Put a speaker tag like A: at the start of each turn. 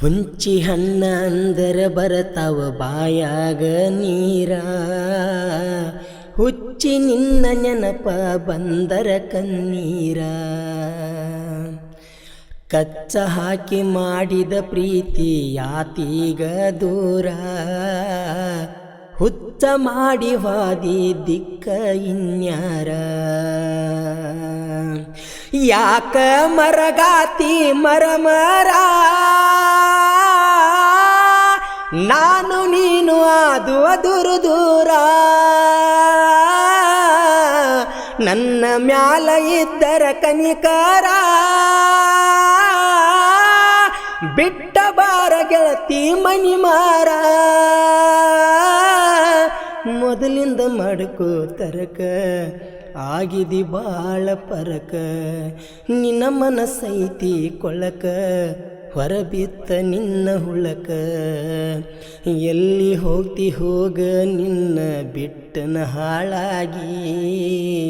A: ಹುಂಚಿ ಹಣ್ಣ ಅಂದರ ಬರತಾವ ಬಾಯಾಗ ನೀರ. ಹುಚ್ಚಿ ನಿನ್ನ ನೆನಪ ಬಂದರ ಕಣ್ಣೀರ. ಕಚ್ಚ ಹಾಕಿ ಮಾಡಿದ ಪ್ರೀತಿ ಯಾತೀಗ ದೂರ. ಹುಚ್ಚ ಮಾಡಿ ವಾದಿ ದಿಕ್ಕ ಇನ್ಯಾರ. ಯಾಕ ಮರಗಾತಿ ಮರಮರ. ನಾನು ನೀನು ಅದು ಅದುರು ದೂರ ನನ್ನ ಮ್ಯಾಲ ಇದ್ದರ ಕನಿಕಾರ. ಬಿಟ್ಟ ಬಾರ ಗೆಳತಿ ಮನಿ ಮಾರ. ಮೊದಲಿಂದ ಮಡಕು ತರಕ, ಆಗಿದಿ ಬಾಳ ಪರಕ. ನಿನ್ನ ಮನಸ್ಸೈತಿ ಕೊಳಕ. ಹೊರಬಿತ್ತ ನಿನ್ನ ಹುಳಕ. ಎಲ್ಲಿ ಹೋಗ್ತಿ ಹೋಗ ನಿನ್ನ ಬಿಟ್ಟನ ಹಾಳಾಗಿ.